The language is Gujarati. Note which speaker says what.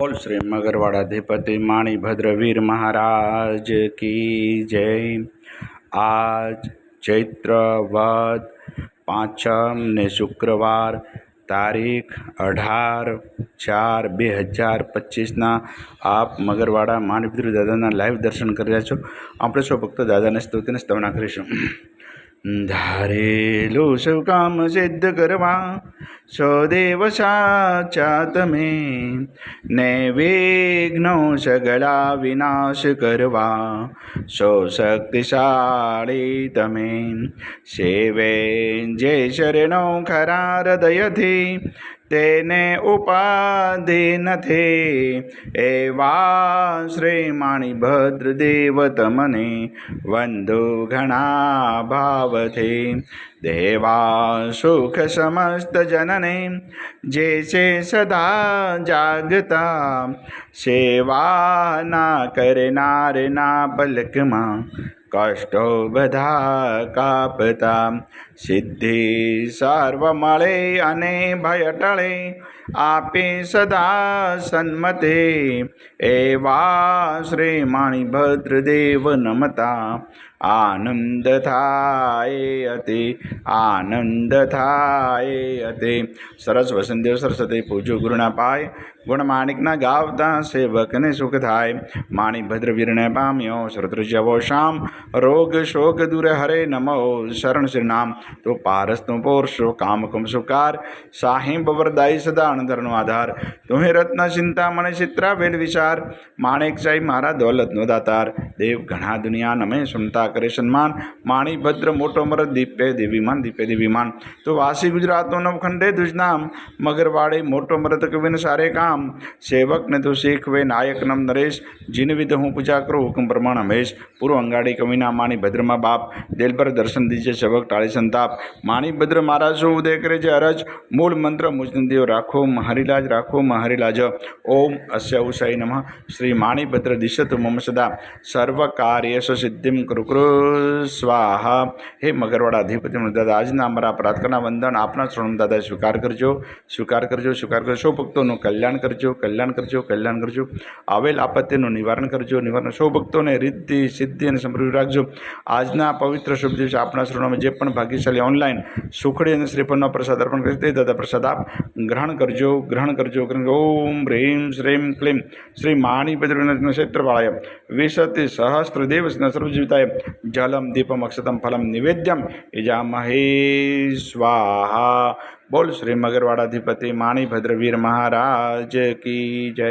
Speaker 1: બોલ શ્રી મગરવાડાધિપતિ માણીભદ્રવીર મહારાજ કી જય. આજ ચૈત્ર વદ પાંચમ ને શુક્રવાર તારીખ અઢાર ચાર બે હજાર પચીસના આપ મગરવાડા માણીભદ્ર દાદાના લાઈવ દર્શન કરી રહ્યા છો. આપણે સૌ ભક્તો દાદાને સ્તુતિને સ્તવના કરીશું. ધારેલું શું કામ સિદ્ધ કરવા? સદેવ સાચા તમે ને વિઘ્નો સગળા વિનાશ કરવા સો શક્તિશાળી તમે સેવે જે શરણો ખરા હૃદયથી તેને ઉપાધિ નથી એવા શ્રીમાણી માણીભદ્ર દેવ તમને વંદુ ઘણા ભાવથી દેવા સુખ સમસ્ત જનને જે છે સદા જાગતા સેવાના કરનારના પલકમાં કષ્ટો બધા કાપતા. સિદ્ધિ સર્વ મળે અને ભય ટળે આપે સદા સન્મતે એવા શ્રી માણીભદ્ર દેવ નમતા. આનંદ થાય અતિ, આનંદ થાય અતિ. સરસ વસંતદેવ સરસ્વતી પૂજો ગુરુના પાય ગુણ માણિકના ગાવતા સેવકને સુખ થાય માણીભદ્ર વીરને પામ્યો શ્રોતૃજવો શામ રોગ શોક દૂર હરે નમો શરણ શ્રી નામ તો પારસનો પોરશો કામ કમ સુકાર સાહિબ વરદાઈ સદા અણધરનો આધાર તુહે રત્ન મને ચિત્રા વેલ વિચાર માણેક સાહેબ મારા દોલતનો દાતાર દેવ ઘણા દુનિયા નમે સુનતા કરે સન્માન માણી ભદ્ર મોટો મરદ દીપે દેવીમાન દીપે દેવીમાન તો વાસી ગુજરાતનો નવખંડે દુજનામ મગરવાડે મોટો મરદ કવિન સારે કામ સેવકને તો શીખવે નાયક નમ નરેશ. જીન વિધ હું પૂજા કરું હુકમ પ્રમાણ હમેશ પૂર્વ અંગાડી કવિના માણી ભદ્રમાં બાપ. દિલબર દર્શન દીજે સેવક ટાળી સંતાપ. માણી ભદ્ર મારા શું ઉદય કરે છે અરજ? મૂળ મંત્ર મુજનદીઓ રાખો, મહારીલાજ રાખો, મહારીલાજ. ઓમ અસ્ય ઉષાય નમઃ. શ્રી માણીભદ્ર દિશતુ મમ સદા. સર્વ કાર્યસ સિદ્ધિમ કૃ કૃ સ્વાહા. હે મગરવાડા અધિપતિ દાદા, આજના અમારા પ્રાર્થના, વંદન આપના શ્રવણ દાદા સ્વીકાર કરજો. સ્વીકાર કરજો સ્વીકાર કરજો. ભક્તોનું કલ્યાણ કરજો, કલ્યાણ કરજો કલ્યાણ કરજો. આવેલ આપત્તિનું નિવારણ કરજો, નિવારણ સૌ ભક્તોને રિદ્ધિ સિદ્ધિ અને સમૃદ્ધિ રાખજો. આજના પવિત્ર શુભ દિવસે આપણા શ્રવણમાં જે પણ ભાગ્યશાળી ઓનલાઈન સુખડી અને શ્રીફળનો પ્રસાદ અર્પણ કરી તે દાદા પ્રસાદ આપ ગ્રહણ કરજો ગ્રહણ કરજો ઓમ હ્રીમ શ્રીમ ક્લીમ. શ્રી માણીભદ્ર ક્ષેત્રવાળાય વિશતિ સહસ્ત્ર દેવ સર્વજીવિતાય, જલમ, દીપમ, અક્ષતમ, ફલમ, નિવેદ્યમ ઇજામહે સ્વાહા. બોલ શ્રી મગરવાડાધિપતિ માણીભદ્રવીર મહારાજ કી જય.